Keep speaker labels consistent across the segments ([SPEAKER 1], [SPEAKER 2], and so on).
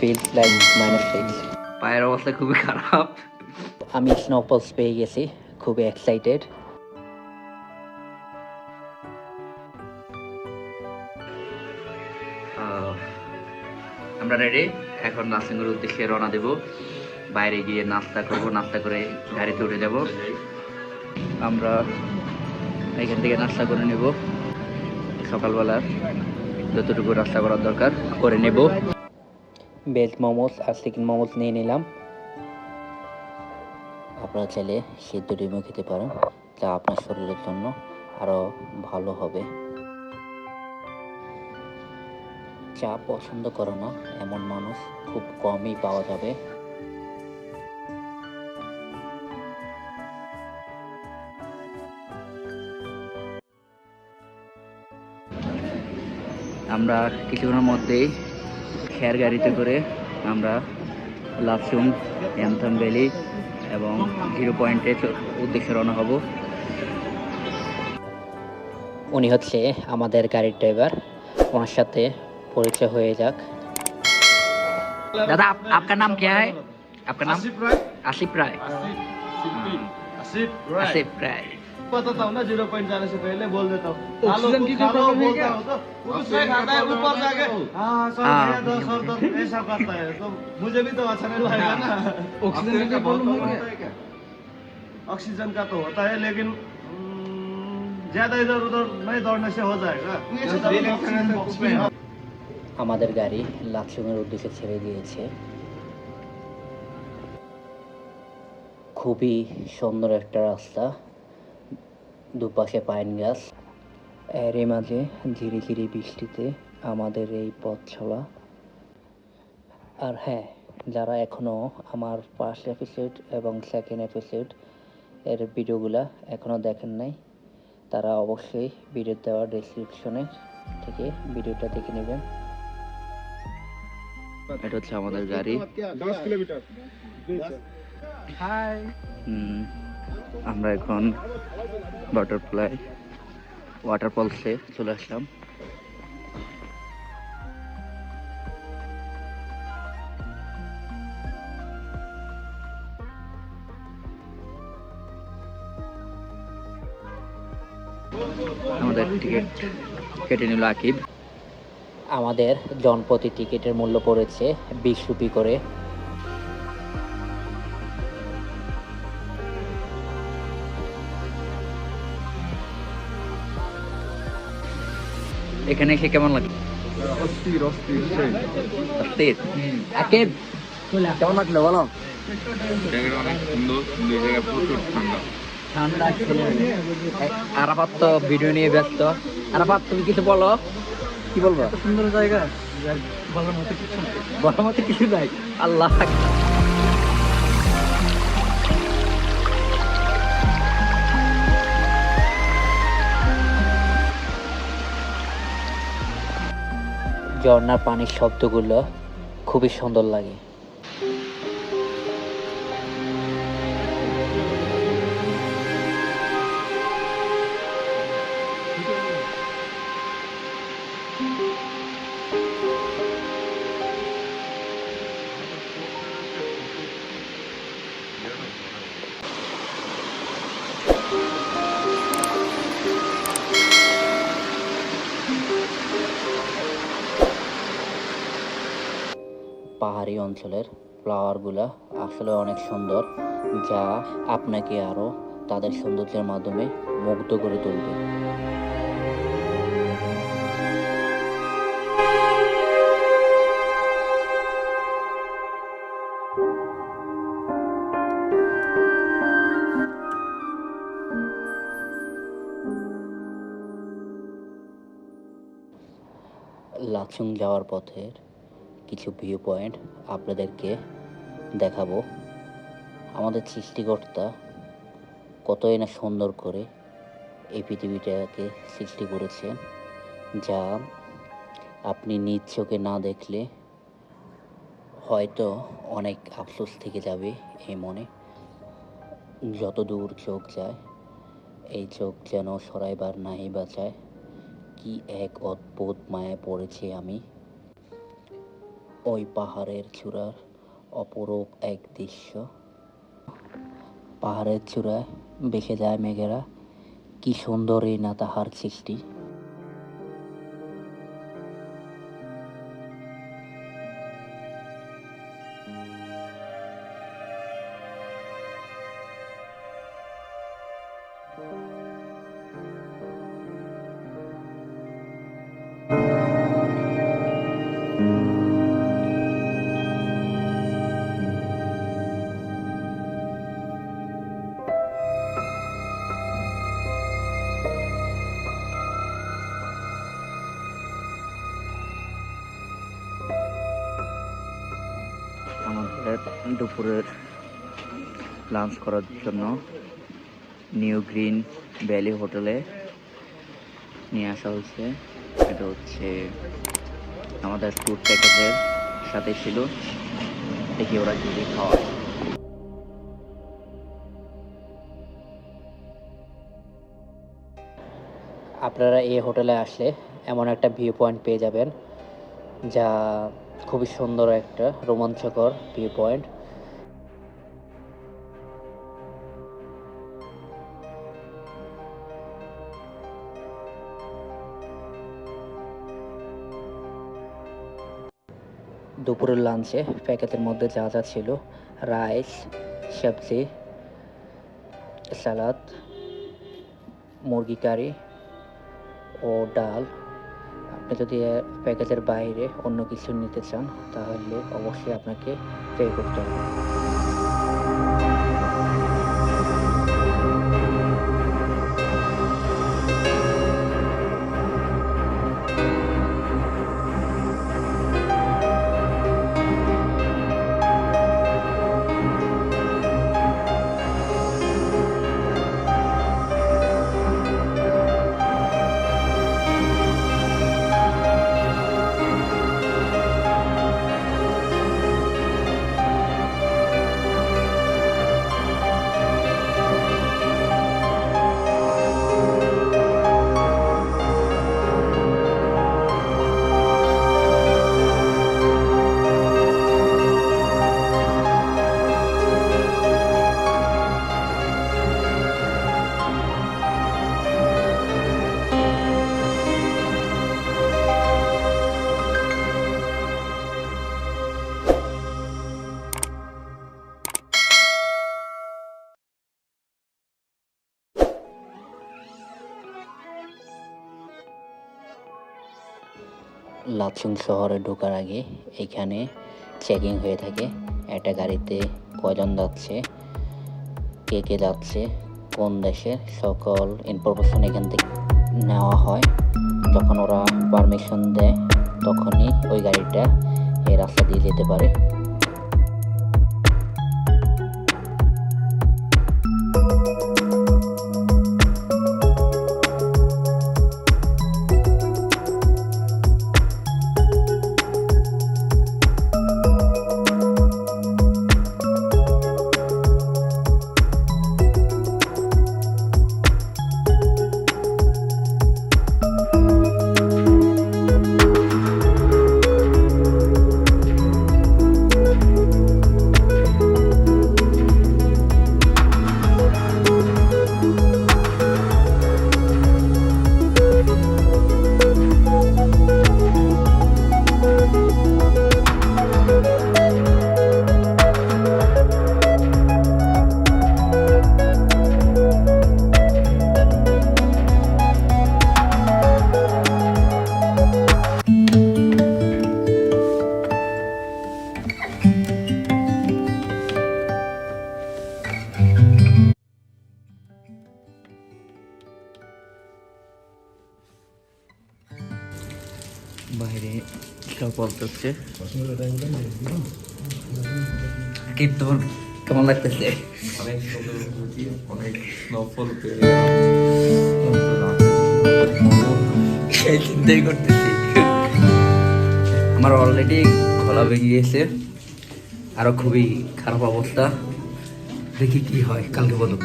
[SPEAKER 1] Feels like minus six
[SPEAKER 2] পায়ের অবস্থা খুবই খারাপ।
[SPEAKER 1] আমি স্নোপলস পেয়ে গেছি খুবই এক্সাইটেড
[SPEAKER 2] আমরা রেডি এখন নার্সিংয়ের উদ্দেশ্যে রওনা দেব। বাইরে গিয়ে নাস্তা করব নাস্তা করে গাড়িতে উঠে যাব। আমরা এখান থেকে নাস্তা করে নেব। সকালবেলার যতটুকু নাস্তা করার দরকার করে নেব।
[SPEAKER 1] ভেজ মোমোস আর চিকেন মোমোস নিয়ে নিলাম। আপনারা চাইলে সিদ্ধ ডিমও খেতে পারেন যা আপনার শরীরের জন্য আরও ভালো হবে। চা পছন্দ করে না এমন মানুষ খুব কমই পাওয়া যাবে।
[SPEAKER 2] আমরা কিছুক্ষণের মধ্যেই খেয়ার গাড়িতে করে আমরা লাফসুম অ্যামথাম ভ্যালি এবং জিরো পয়েন্টের উদ্দেশ্যে রওনা হব।
[SPEAKER 1] উনি হচ্ছে আমাদের গাড়ির ড্রাইভার। ওনার সাথে পরিচয় হয়ে যাক।
[SPEAKER 2] দাদা আপনার নাম কে হয়? আপনার নাম? আসিফ
[SPEAKER 3] রায়। আসিফ
[SPEAKER 2] রায়। আসিফ
[SPEAKER 3] রায়। आसिफ राय
[SPEAKER 2] आसिफ राय
[SPEAKER 3] पता था ना जीरो पॉइंट जाने से पहले बोल देता हूँ
[SPEAKER 4] ऑक्सीजन की कोई प्रॉब्लम है क्या?
[SPEAKER 3] वो तो सही खाता है ऊपर जाके हाँ सर
[SPEAKER 2] हाँ,
[SPEAKER 3] भैया दो सर दो ऐसा करता है तो मुझे भी तो अच्छा नहीं लगेगा ना
[SPEAKER 4] ऑक्सीजन का प्रॉब्लम है क्या?
[SPEAKER 3] ऑक्सीजन का तो होता है लेकिन हम्म, ज्यादा इधर उधर नहीं दौड़ने से हो जाएगा ऐसे तो ऑक्सीजन बॉक्स में है।
[SPEAKER 1] আমাদের গাড়ি লাকসুমের উদ্দেশ্যে ছেড়ে দিয়েছে খুবই সুন্দর একটা রাস্তা দুপাশে পাইন গাছ। এরই মাঝে ধীরে ধীরে বৃষ্টিতে আমাদের এই পথ চলা। আর হ্যাঁ যারা এখনও আমার ফার্স্ট এপিসোড এবং সেকেন্ড এপিসোড এর ভিডিওগুলা এখনও দেখেন নাই তারা অবশ্যই ভিডিও দেওয়া ডিসক্রিপশনে থেকে ভিডিওটা দেখে নেবেন।
[SPEAKER 2] এটা হচ্ছে আমাদের গাড়ি।
[SPEAKER 4] Hi
[SPEAKER 2] hmm. আমরা এখন বাটারফ্লাই ওয়াটারফলসে চলে আসলাম। আমাদের টিকিট কেটে নিল আকিব।
[SPEAKER 1] আমাদের জনপ্রতি টিকিটের মূল্য পড়েছে বিশ রুপি করে।
[SPEAKER 2] এখানে এসে কেমন লাগে?
[SPEAKER 4] অস্থির অস্থির
[SPEAKER 2] অস্থির? আকিব কেমন লাগল বলো?
[SPEAKER 4] জায়গাটা অনেক সুন্দর দুই জায়গা প্রচুর ঠান্ডা।
[SPEAKER 2] আরাফাত তো ভিডিও নিয়ে ব্যস্ত। আরাফাত তুমি কিছু বলো? কি বলব?
[SPEAKER 4] সুন্দর জায়গা। ভালো মতো কিছু
[SPEAKER 2] বলার মতো কিছু নাই। আল্লাহ
[SPEAKER 1] ঝর্ণার পানির শব্দগুলো খুবই সুন্দর লাগে। পাহাড়ি অঞ্চলের ফ্লাওয়ারগুলো আসলে অনেক সুন্দর, যা আপনাকে আরও তাদের সৌন্দর্যের মাধ্যমে মুগ্ধ করে তুলবে। লাচুং যাওয়ার পথের কিছু ভিউ পয়েন্ট আপনাদেরকে দেখাবো। আমাদের সৃষ্টিকর্তা কতই না সুন্দর করে এই পৃথিবীটাকে সৃষ্টি করেছেন যা আপনি নিজ চোখে না দেখলে হয়তো অনেক আফসোস থেকে যাবে এই মনে। যত দূর চোখ যায়, এই চোখ যেন সরাইবার নাহি বাঁচায়, কি এক অদ্ভুত মায়ায় পড়েছি আমি। ওই পাহাড়ের চূড়ার অপরূপ এক দৃশ্য। পাহাড়ের চূড়ায় বেঁকে যায় মেঘেরা। কি সুন্দরই না তাহার সৃষ্টি।
[SPEAKER 2] আমাদের দুপুরের লাঞ্চ করার জন্য নিউ গ্রিন ভ্যালি হোটেলে নিয়ে আসা হয়েছে। এটা হচ্ছে আমাদের ট্যুর প্যাকেজের সাথে ছিল। দেখি ওরা কী খাওয়ায়
[SPEAKER 1] আপনারা এই হোটেলে আসলে এমন একটা ভিউ পয়েন্ট পেয়ে যাবেন যা খুবই সুন্দর একটা রোমাঞ্চকর ভিউ পয়েন্ট। দুপুরের লাঞ্চে প্যাকেটের মধ্যে যা যা ছিল রাইস সবজি সালাদ মুরগি কারি ও ডাল আপনি যদি প্যাকেজের বাইরে অন্য কিছু নিতে চান তাহলে অবশ্যই আপনাকে পে করতে হবে। লাচুং শহরে ঢোকার আগে এখানে চেকিং হয়ে থাকে, একটা গাড়িতে কজন যাচ্ছে, কে কে যাচ্ছে, কোন দেশের সকল ইনফরমেশন এখান থেকে নেওয়া হয়। যখন ওরা পারমিশন দেয়, তখনই ওই গাড়িটা এই রাস্তা দিয়ে যেতে পারে।
[SPEAKER 2] কিন্তু তোর কেমন লাগতেছে?
[SPEAKER 4] অনেক
[SPEAKER 2] করতেছি। আমার অলরেডি গলা ভেঙে গিয়েছে আরও খুবই খারাপ অবস্থা। দেখি কি হয়, কালকে বলুন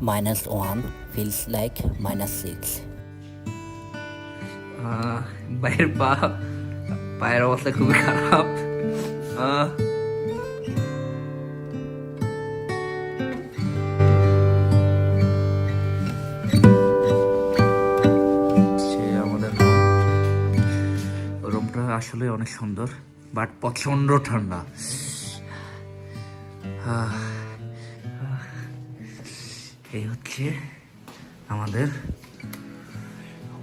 [SPEAKER 1] minus one feels like minus six
[SPEAKER 2] বাইরের পা পায়ের অবস্থা খুবই খারাপ। রুমটা আসলে অনেক সুন্দর বাট প্রচণ্ড ঠান্ডা। আহ, এই হচ্ছে আমাদের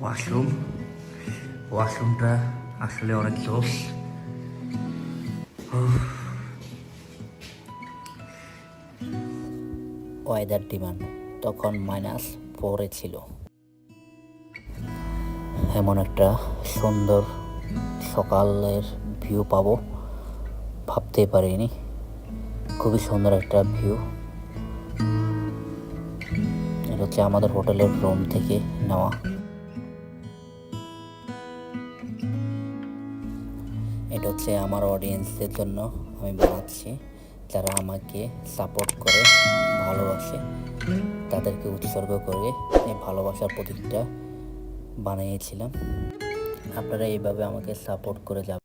[SPEAKER 2] ওয়াশরুম ওয়াশরুমটা আসলে অনেক জোস
[SPEAKER 1] ওয়েদার ডিমান্ড তখন মাইনাস ফোরে ছিল। এমন একটা সুন্দর সকালের ভিউ পাবো। ভাবতে পারিনি। খুবই সুন্দর একটা ভিউ হচ্ছে আমাদের হোটেলের রুম থেকে নেওয়া। এটা হচ্ছে আমার অডিয়েন্সদের জন্য আমি বানাচ্ছি। যারা আমাকে সাপোর্ট করে, ভালোবাসে, তাদেরকে উৎসর্গ করে এই ভালোবাসার প্রতীকটা বানিয়েছিলাম। আপনারা এইভাবে আমাকে সাপোর্ট করে যাবেন।